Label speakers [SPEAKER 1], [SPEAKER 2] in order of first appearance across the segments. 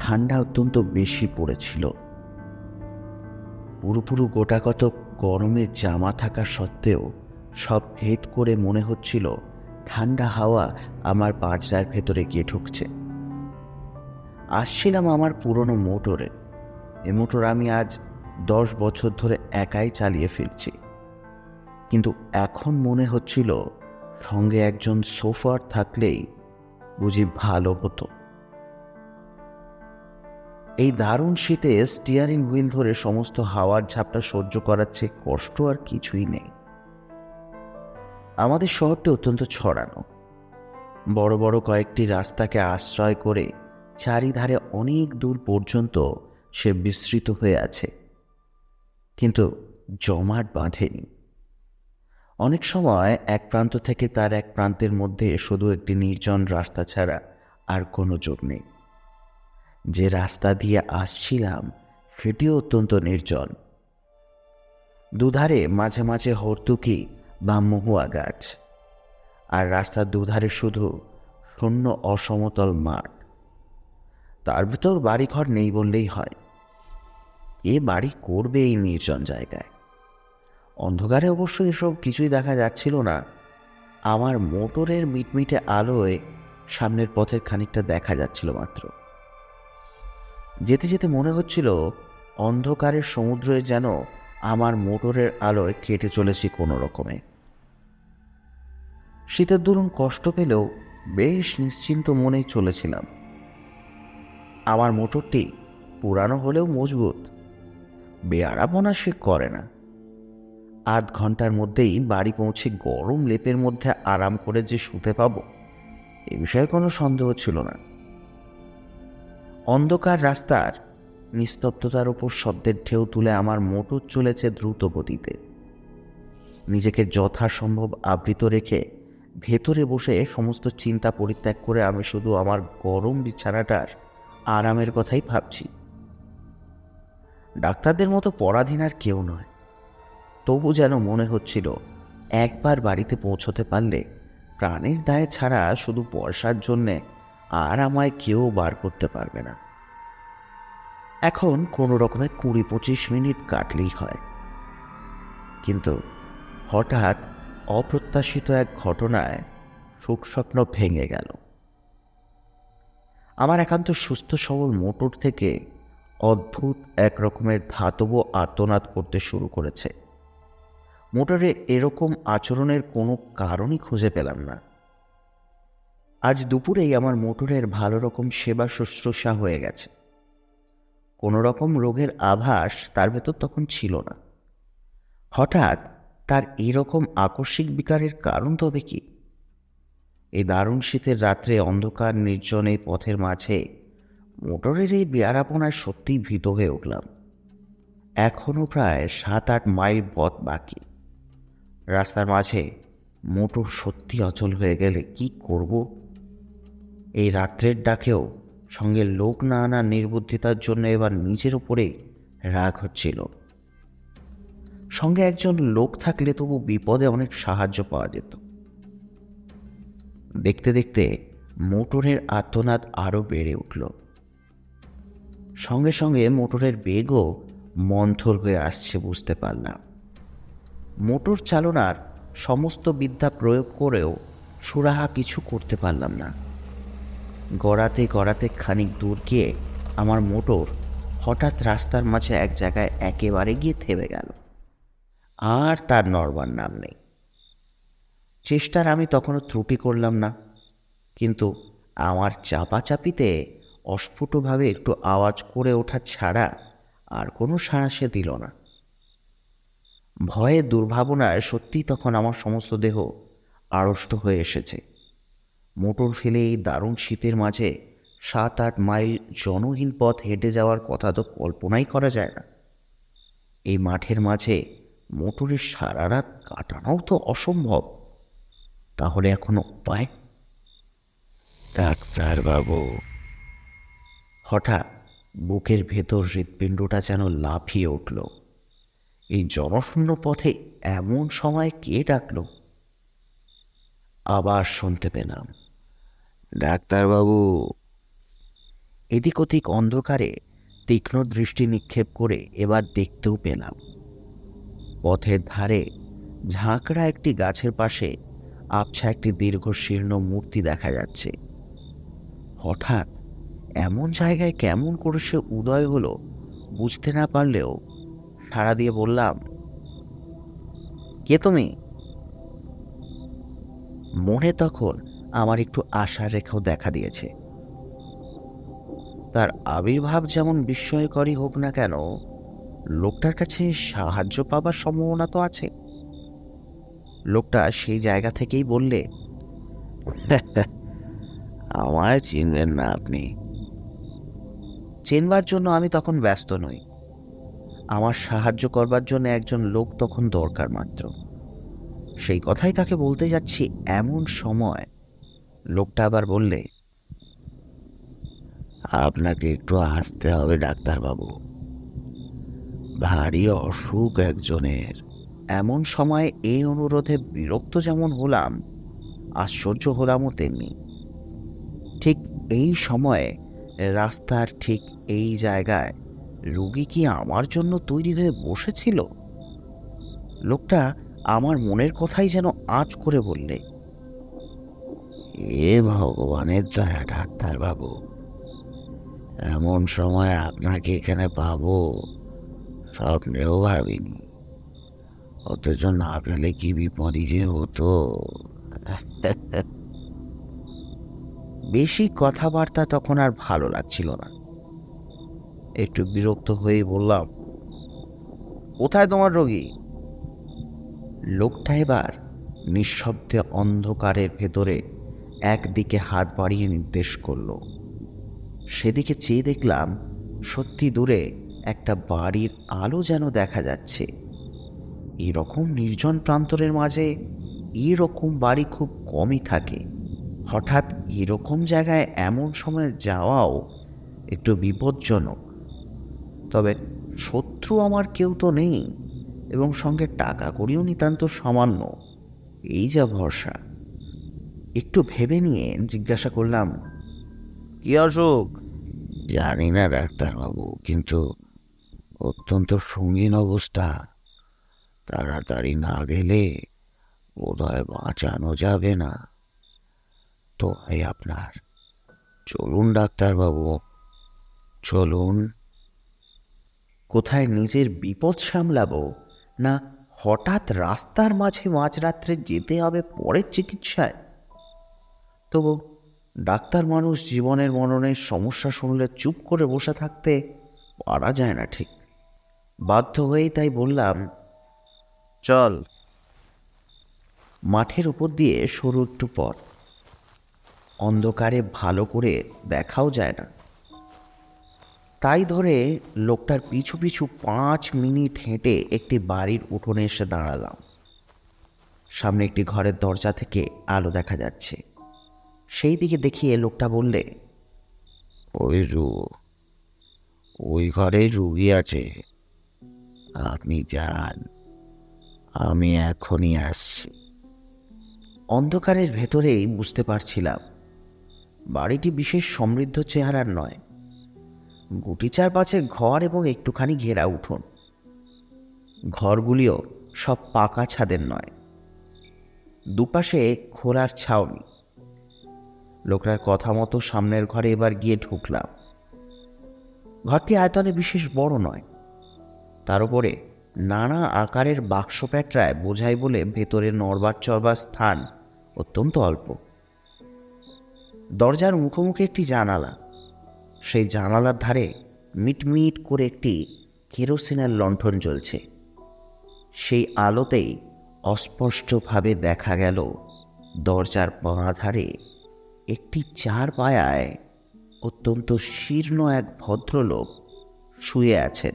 [SPEAKER 1] ঠান্ডা অত্যন্ত বেশি পড়েছিল। পুরোপুরো গোটা কত গরমে জামা থাকা সত্ত্বেও সব ভেদ করে মনে হচ্ছিল, ঠান্ডা হাওয়া আমার পাঁচড়ার ভেতরে গিয়ে ঢুকছে। আসছিলাম আমার পুরনো মোটরে। এ মোটর আমি আজ দশ বছর ধরে একাই চালিয়ে ফিরছি। কিন্তু এখন মনে হচ্ছিল সঙ্গে একজন সোফার থাকলেই বুঝি ভালো হতো। এই দারুণ শীতে স্টিয়ারিং হুইল ধরে সমস্ত হাওয়ার ঝাপটা সহ্য করার চেয়ে কষ্ট আর কিছুই নেই। আমাদের শহরটি অত্যন্ত ছড়ানো। বড় বড় কয়েকটি রাস্তাকে আশ্রয় করে চারিধারে অনেক দূর পর্যন্ত সে বিস্তৃত হয়ে আছে। কিন্তু জমাট বাঁধেনি। অনেক সময় এক প্রান্ত থেকে তার এক প্রান্তের মধ্যে শুধু একটি নির্জন রাস্তা ছাড়া আর কোনো যোগ নেই। যে রাস্তা দিয়ে আসছিলাম, সেটিও অত্যন্ত নির্জন। দুধারে মাঝে মাঝে হর্তুকি বা মহুয়া গাছ, আর রাস্তার দুধারে শুধু শূন্য অসমতল মাঠ। তার ভিতর বাড়িঘর নেই বললেই হয়। এ বাড়ি করবে এই নির্জন জায়গায়। অন্ধকারে অবশ্য এসব কিছুই দেখা যাচ্ছিল না। আমার মোটরের মিটমিটে আলোয় সামনের পথের খানিকটা দেখা যাচ্ছিল মাত্র। যেতে যেতে মনে হচ্ছিল অন্ধকারের সমুদ্রে যেন আমার মোটরের আলোয় কেটে চলেছি কোনো রকমে। শীতের দরুন কষ্ট পেলেও বেশ নিশ্চিন্ত মনেই চলেছিলাম। আমার মোটরটি পুরানো হলেও মজবুত বেয়ারাপনা সে করে না। আধ ঘণ্টার মধ্যেই বাড়ি পৌঁছে গরম লেপের মধ্যে আরাম করে যে শুতে পাব, এ বিষয়ে কোনো সন্দেহ ছিল না। অন্ধকার রাস্তার নিস্তব্ধতার ওপর শব্দের ঢেউ তুলে আমার মোটর চলেছে দ্রুত গতিতে নিজেকে যথাসম্ভব আবৃত রেখে ভেতরে বসে সমস্ত চিন্তা পরিত্যাগ করে আমি শুধু আমার গরম বিছানাটার আরামের কথাই ভাবছি। ডাক্তারদের মতো পরাধীন আর কেউ নয়। তবু যেন মনে হচ্ছিল, একবার বাড়িতে পৌঁছতে পারলে প্রাণের দায়ে ছাড়া শুধু পয়সার জন্যে আর আমায় কেউ বার করতে পারবে না। এখন কোনো রকমে কুড়ি পঁচিশ মিনিট কাটলেই হয়। কিন্তু হঠাৎ অপ্রত্যাশিত এক ঘটনায় সুখস্বপ্ন ভেঙে গেল। আমার একান্ত সুস্থ সবল মোটর থেকে অদ্ভুত এক রকমের ধাতব আর্তনাদ করতে শুরু করেছে। মোটরে এরকম আচরণের কোনো কারণই খুঁজে পেলাম না। আজ দুপুরেই আমার মোটরের ভালো রকম সেবা শুশ্রূষা হয়ে গেছে। কোনো রকম রোগের আভাস তার ভেতর তখন ছিল না। হঠাৎ তার এরকম আকস্মিক বিকারের কারণ তবে কি? এই দারুণ শীতের রাত্রে অন্ধকার নির্জন পথের মাঝে মোটরের এই বেয়ারাপনায় সত্যিই ভীত হয়ে উঠলাম। এখনও প্রায় সাত আট মাইল পথ বাকি। রাস্তার মাঝে মোটর সত্যি অচল হয়ে গেলে কি করব? এই রাত্রের ডাকেও সঙ্গে লোক না আনার নির্বুদ্ধিতার জন্য এবার নিজের উপরে রাগ হচ্ছিল। সঙ্গে একজন লোক থাকলে তবু বিপদে অনেক সাহায্য পাওয়া যেত। দেখতে দেখতে মোটরের আর্তনাদ আরও বেড়ে উঠল। সঙ্গে সঙ্গে মোটরের বেগও মন্থর হয়ে আসছে বুঝতে পারলাম। মোটর চালনার সমস্ত বিদ্যা প্রয়োগ করেও সুরাহা কিছু করতে পারলাম না। গড়াতে গড়াতে খানিক দূর গিয়ে আমার মোটর হঠাৎ রাস্তার মাঝে এক জায়গায় একেবারে গিয়ে থেমে গেল। আর তার নড়বার নাম নেই। চেষ্টার আমি তখনও ত্রুটি করলাম না, কিন্তু আমার চাপাচাপিতে অস্ফুটভাবে একটু আওয়াজ করে ওঠা ছাড়া আর কোনো সাড়া সে দিল না। ভয়ে দুর্ভাবনায় সত্যিই তখন আমার সমস্ত দেহ আড়ষ্ট হয়ে এসেছে। মোটর ফেলে এই দারুণ শীতের মাঝে সাত আট মাইল জনহীন পথ হেঁটে যাওয়ার কথা তো কল্পনাই করা যায় না। এই মাঠের মাঝে মোটরের সারা রাত কাটানোও তো অসম্ভব। তাহলে এখনও উপায়?
[SPEAKER 2] ডাক্তারবাবু
[SPEAKER 1] হঠাৎ বুকের ভেতর হৃৎপিণ্ডটা যেন লাফিয়ে উঠল। এই জনশূন্য পথে এমন সময় কে ডাকল? আবার শুনতে পেলাম।
[SPEAKER 2] ডাক্তারবাবু।
[SPEAKER 1] এদিক ওদিক অন্ধকারে তীক্ষ্ণ দৃষ্টি নিক্ষেপ করে এবার দেখতেও পেলাম। পথের ধারে ঝাঁকড়া একটি গাছের পাশে আবছা একটি দীর্ঘ শীর্ণ মূর্তি দেখা যাচ্ছে। হঠাৎ এমন জায়গায় কেমন করে সে উদয় হলো বুঝতে না পারলেও সাড়া দিয়ে বললাম, কে তুমি? মনে তখন আমার একটু আশা রেখাও দেখা দিয়েছে। তার আবির্ভাব যেমন বিস্ময়করই হোক না কেন, লোকটার কাছে সাহায্য পাবার সম্ভাবনা তো আছে। লোকটা সেই জায়গা থেকেই বললে,
[SPEAKER 2] আমায় চিনবেন না আপনি।
[SPEAKER 1] চেনবার জন্য আমি তখন ব্যস্ত নই। আমার সাহায্য করবার জন্য একজন লোক তখন দরকার মাত্র। সেই কথাই তাকে বলতে যাচ্ছি এমন সময় লোকটা আবার বললে,
[SPEAKER 2] আপনাকে একটু আসতে হবে, ডাক্তারবাবু। ভারী অসুখ একজনের।
[SPEAKER 1] এমন সময় এই অনুরোধে বিরক্ত যেমন হলাম, আশ্চর্য হলামও তেমনি। ঠিক এই সময়ে রাস্তার ঠিক এই জায়গায় রুগী কি আমার জন্য তৈরি হয়ে বসেছিল? লোকটা আমার মনের কথাই যেন আঁচ করে বললে।
[SPEAKER 2] এ ভগবানের দয়া, ডাক্তারবাবু। এমন সময় আপনাকে এখানে পাবো, স্বপ্নেও ভাবিনি। অথচ না পেলে কি বিপদই যে হতো।
[SPEAKER 1] বেশি কথাবার্তা তখন আর ভালো লাগছিল না। একটু বিরক্ত হয়ে বললাম, কোথায় তোমার রোগী? লোকটা এবার নিঃশব্দে অন্ধকারের ভেতরে একদিকে হাত বাড়িয়ে নির্দেশ করল। সেদিকে চেয়ে দেখলাম সত্যি দূরে একটা বাড়ির আলো যেন দেখা যাচ্ছে। এরকম নির্জন প্রান্তরের মাঝে এরকম বাড়ি খুব কমই থাকে। হঠাৎ এরকম জায়গায় এমন সময় যাওয়াও একটু বিপজ্জনক। তবে শত্রু আমার কেউ তো নেই এবং সঙ্গে টাকা করিও নিতান্ত সামান্য। এই যা ভরসা। একটু ভেবে নিয়ে জিজ্ঞাসা করলাম কি অসুখ
[SPEAKER 2] জানি না ডাক্তারবাবু কিন্তু অত্যন্ত সঙ্গীন অবস্থা। তাড়াতাড়ি না গেলে বোধহয় বাঁচানো যাবে না। তো হয় আপনার। চলুন ডাক্তারবাবু চলুন।
[SPEAKER 1] কোথায় নিজের বিপদ সামলাবো না হঠাৎ রাস্তার মাঝে মাঝরাত্রে যেতে হবে পরের চিকিৎসায়? তবু ডাক্তার মানুষ জীবনের মরণের সমস্যা শুনলে চুপ করে বসে থাকতে পারা যায় না ঠিক। বাধ্য হয়েই তাই বললাম, চল। মাঠের উপর দিয়ে সরু একটু পথ। অন্ধকারে ভালো করে দেখাও যায় না। তাই ধরে লোকটার পিছু পিছু পাঁচ মিনিট হেঁটে একটি বাড়ির উঠোনে এসে দাঁড়ালাম। সামনে একটি ঘরের দরজা থেকে আলো দেখা যাচ্ছে। সেই দিকে দেখিয়ে লোকটা বললে
[SPEAKER 2] ওই রু ওই ঘরে রুগী আছে। আপনি যান আমি এখনই আসছি।
[SPEAKER 1] অন্ধকারের ভেতরেই বুঝতে পারছিলাম বাড়িটি বিশেষ সমৃদ্ধ চেহারার নয়। গুটি চার ঘর এবং একটুখানি ঘেরা উঠোন। ঘরগুলিও সব পাকা ছাদের নয়। দুপাশে খোলার ছাউনি। লোকটার কথা মতো সামনের ঘরে এবার গিয়ে ঢুকলাম। ঘরটি আয়তনে বিশেষ বড় নয়। তার উপরে নানা আকারের বাক্স প্যাটরায় বোঝাই বলে ভেতরে নড়বার চড়বার স্থান অত্যন্ত অল্প। দরজার মুখোমুখি একটি জানালা। সেই জানালার ধারে মিটমিট করে একটি কেরোসিনের লণ্ঠন জ্বলছে। সেই আলোতেই অস্পষ্টভাবে দেখা গেল দরজার বাঁ ধারে একটি চার পায়ায় অত্যন্ত শীর্ণ এক ভদ্রলোক শুয়ে আছেন।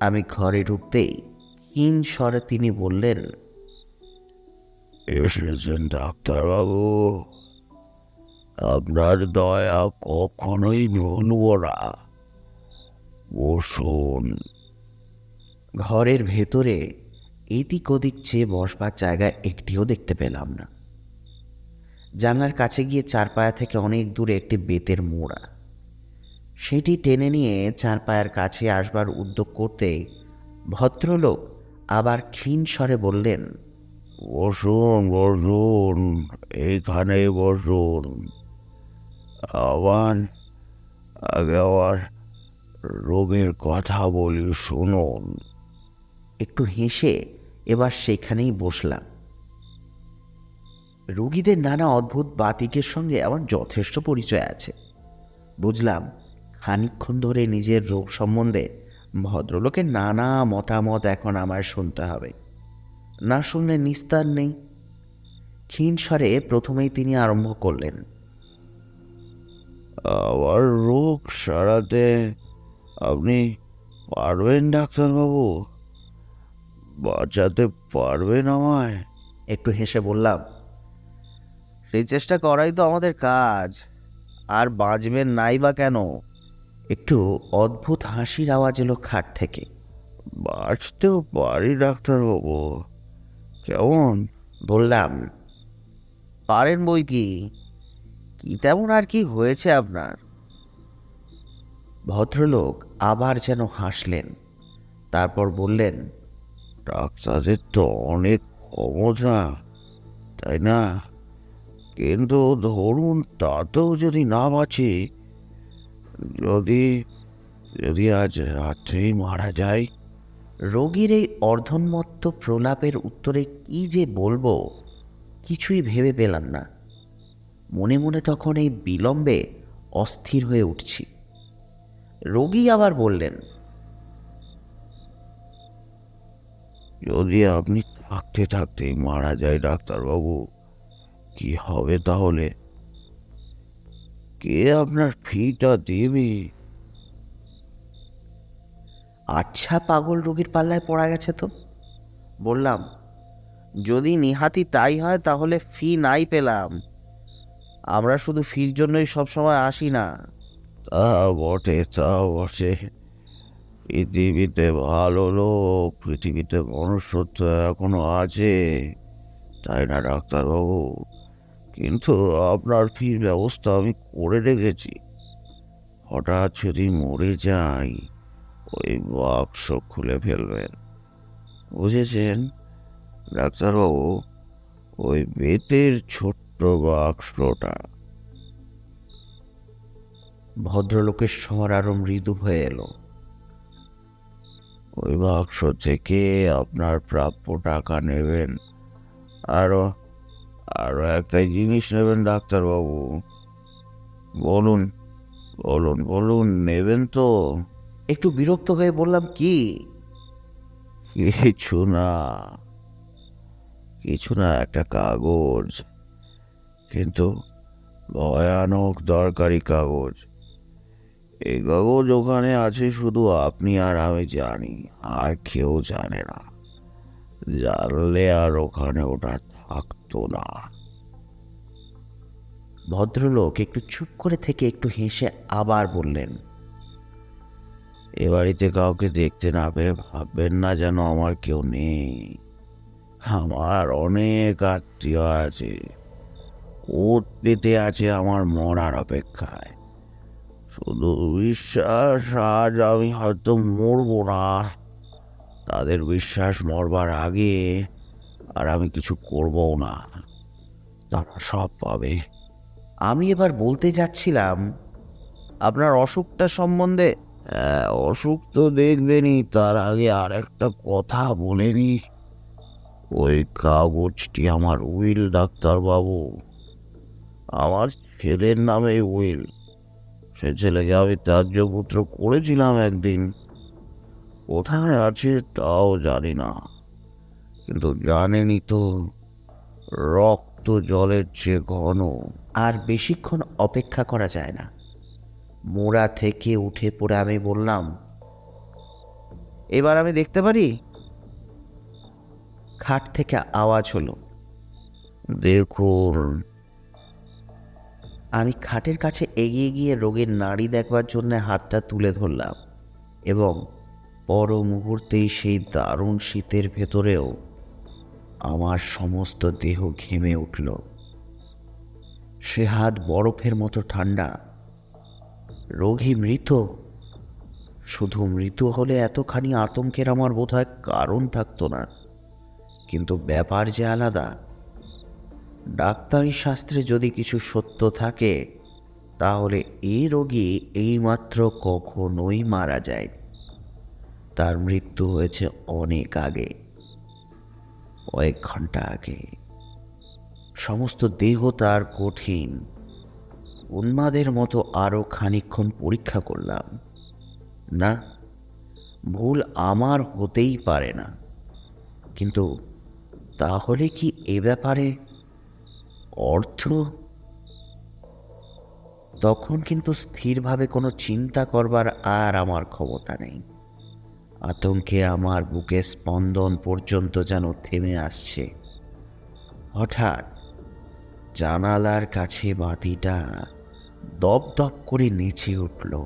[SPEAKER 1] আমি ঘরে ঢুকতেই ক্ষীণ স্বরে তিনি বললেন
[SPEAKER 2] এসেছেন ডাক্তারবাবু। আপনার দয়া কখনোই ভুলব না। বসুন।
[SPEAKER 1] ঘরের ভেতরে এদিক ওদিক চেয়ে বসবার জায়গা একটিও দেখতে পেলাম না। জানলার কাছে গিয়ে চারপায়া থেকে অনেক দূরে একটি বেতের মোড়া। সেটি টেনে নিয়ে চারপায়ার কাছে আসবার উদ্যোগ করতে ভদ্রলোক আবার ক্ষীণ স্বরে বললেন
[SPEAKER 2] বসুন বসুন এইখানে বসুন। আবার আগে আবার রোগের কথা বলি শুনুন।
[SPEAKER 1] একটু হেসে এবার সেখানেই বসলাম। রুগীদের নানা অদ্ভুত বাতিকের সঙ্গে আমার যথেষ্ট পরিচয় আছে। বুঝলাম, খানিকক্ষণ ধরে নিজের রোগ সম্বন্ধে ভদ্রলোকের নানা মতামত এখন আমায় শুনতে হবে। না শুনলে নিস্তার নেই। ক্ষীণ স্বরে প্রথমেই তিনি আরম্ভ করলেন,
[SPEAKER 2] আমার রোগ সারাতে আপনি পারবেন, ডাক্তারবাবু? বাঁচাতে পারবেন আমায়?
[SPEAKER 1] একটু হেসে বললাম সেই চেষ্টা করাই তো আমাদের কাজ। আর বাঁচবেন নাই বা কেন? একটু অদ্ভুত হাসির আওয়াজ এলো খাট থেকে।
[SPEAKER 2] বাঁচতেও পারি, ডাক্তারবাবু। কেমন?
[SPEAKER 1] বললাম। পারেন বই কি? কি তেমন আর কি হয়েছে আপনার? ভদ্রলোক আবার যেন হাসলেন। তারপর বললেন
[SPEAKER 2] ডাক্তারদের তো অনেক ক্ষমতা, তাই না? কিন্তু ধরুন, তাতেও যদি না বাঁচি যদি যদি আজ রাত্রেই মারা যায়,
[SPEAKER 1] রোগীর এই অর্ধন্মত্ত প্রলাপের উত্তরে কি যে বলব, কিছুই ভেবে পেলাম না। মনে মনে তখন এই বিলম্বে অস্থির হয়ে উঠছি। রোগী আবার বললেন,
[SPEAKER 2] যদি আপনি থাকতে থাকতেই মারা যায় ডাক্তারবাবু কি হবে তাহলে? কে আপনার ফিটা দেবে?
[SPEAKER 1] আচ্ছা পাগল রোগীর পাল্লায় পড়া গেছে তো। বললাম যদি নিহাতি তাই হয় তাহলে ফি নাই পেলাম। আমরা শুধু ফির জন্যই সবসময় আসি না।
[SPEAKER 2] তা বটে তা বটে। পৃথিবীতে ভালো লোক পৃথিবীতে মনুষ্যত্ব এখনও আছে। তাই না ডাক্তারবাবু? কিন্তু আপনার ফির ব্যবস্থা আমি করে রেখেছি। হঠাৎ যদি মরে যাই ওই বাক্স খুলে ফেলবেন। বুঝেছেন? ডাক্তারবাবু ওই বেতের ছোট্ট বাক্সটা।
[SPEAKER 1] ভদ্রলোকের স্বর আরও মৃদু হয়ে এলো।
[SPEAKER 2] ওই বাক্স থেকে আপনার প্রাপ্য টাকা নেবেন। আরও আরও একটা জিনিস নেবেন ডাক্তারবাবু। বলুন বলুন বলুন নেবেন তো।
[SPEAKER 1] একটু বিরক্ত হয়ে বললাম কি?
[SPEAKER 2] কিছু না কিছু না একটা কাগজ। কিন্তু ভয়ানক দরকারি কাগজ। এই কাগজ ওখানে আছে শুধু আপনি আর আমি জানি আর কেউ জানে না। জানলে আর ওখানে ওটা থাকতো না।
[SPEAKER 1] ভদ্রলোক একটু চুপ করে থেকে একটু হেসে আবার বললেন,
[SPEAKER 2] এ বাড়িতে কাউকে দেখতে না পেয়ে ভাববেন না যেন আমার কেউ নেই। আমার অনেক আত্মীয় আছে। ওত পেতে আছে আমার মরার অপেক্ষায়। শুধু বিশ্বাস, আজ আমি হয়তো মরবো না। তাদের বিশ্বাস মরবার আগে আর আমি কিছু করবও না। তারা সব পাবে।
[SPEAKER 1] আমি এবার বলতে যাচ্ছিলাম আপনার অসুখটা সম্বন্ধে
[SPEAKER 2] হ্যাঁ, অসুখ তো দেখবেনই তার আগে আর একটা কথা বলেনি ওই কাগজটি আমার উইল ডাক্তারবাবু। আমার ছেলের নামে উইল। সে ছেলেকে আমি ত্যায্যপুত্র করেছিলাম একদিন। কোথায় আছে তাও জানি না। কিন্তু জানেনি তো রক্ত জলের চেয়ে ঘন।
[SPEAKER 1] আর বেশিক্ষণ অপেক্ষা করা যায় না। মোড়া থেকে উঠে পড়ে আমি বললাম এবার আমি দেখতে পারি? খাট থেকে আওয়াজ হলো
[SPEAKER 2] দেখুন।
[SPEAKER 1] আমি খাটের কাছে এগিয়ে গিয়ে রোগের নাড়ি দেখবার জন্য হাতটা তুলে ধরলাম এবং পর মুহূর্তেই সেই দারুণ শীতের ভেতরেও আমার সমস্ত দেহ ঘেমে উঠল। সে হাত বরফের মতো ঠান্ডা। রোগী মৃত? শুধু মৃত হলে এতখানি আতঙ্কের আমার বোধহয় কারণ থাকতো না। কিন্তু ব্যাপার যে আলাদা। ডাক্তারি শাস্ত্রে যদি কিছু সত্য থাকে, তাহলে এই রোগী এইমাত্র কখনোই মারা যায়। তার মৃত্যু হয়েছে অনেক আগে। কয়েক ঘণ্টা আগে। সমস্ত দেহ তার কঠিন। উন্মাদের মতো আরও খানিকক্ষণ পরীক্ষা করলাম। না, ভুল আমার হতেই পারে না। কিন্তু তাহলে কি এ ব্যাপারে অর্থ? তখন কিন্তু স্থিরভাবে কোনো চিন্তা করবার আর আমার ক্ষমতা নেই। আতঙ্কে আমার বুকে স্পন্দন পর্যন্ত যেন থেমে আসছে। হঠাৎ জানালার কাছে বাতিটা দপ দপ করে নেচে উঠল।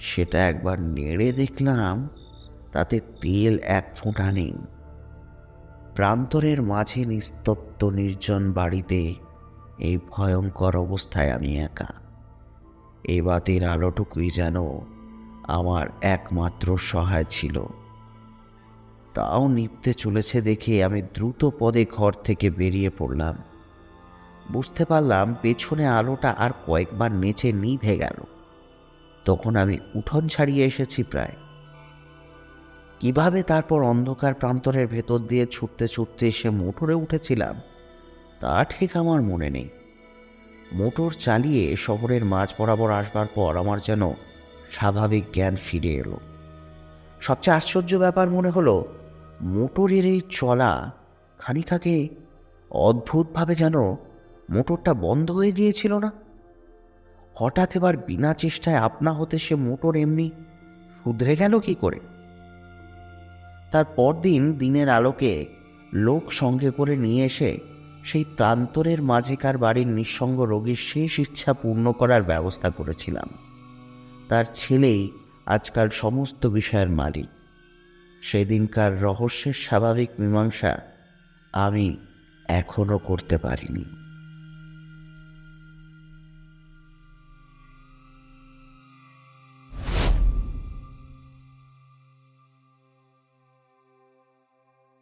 [SPEAKER 1] সেটা একবার নেড়ে দেখলাম, তাতে তেল এক ফোঁটা নেই। প্রান্তরের মাঝে নিস্তব্ধ নির্জন বাড়িতে এই ভয়ঙ্কর অবস্থায় আমি একা। এই বাতির আলোটুকুই যেন আমার একমাত্র সহায় ছিল। তাও নিপতে চলেছে দেখে আমি দ্রুত পদে ঘর থেকে বেরিয়ে পড়লাম। বুঝতে পারলাম পেছনে আলোটা আর কয়েকবার নেচে নিভে গেল। তখন আমি উঠোন ছাড়িয়ে এসেছি প্রায়। কীভাবে তারপর অন্ধকার প্রান্তরের ভেতর দিয়ে ছুটতে ছুটতে এসে মোটরে উঠেছিলাম, তা ঠিক আমার মনে নেই। মোটর চালিয়ে শহরের মাঝ বরাবর আসবার পর আমার যেন স্বাভাবিক জ্ঞান ফিরে এলো। সবচেয়ে আশ্চর্য ব্যাপার মনে হলো, মোটরের এই চলা খানিক আগে অদ্ভুতভাবে যেন মোটরটা বন্ধ হয়ে গিয়েছিল না। হঠাৎ এবার বিনা চেষ্টায় আপনা হতে সে মোটর এমনি শুধরে গেল কি করে? তার পরদিন দিনের আলোকে লোক সঙ্গে করে নিয়ে এসে সেই প্রান্তরের মাঝেকার বাড়ির নিঃসঙ্গ রোগীর শেষ ইচ্ছা পূর্ণ করার ব্যবস্থা করেছিলাম। তার ছেলেই আজকাল সমস্ত বিষয়ের মালিক। সেদিনকার রহস্যের স্বাভাবিক মীমাংসা আমি এখনও করতে পারিনি।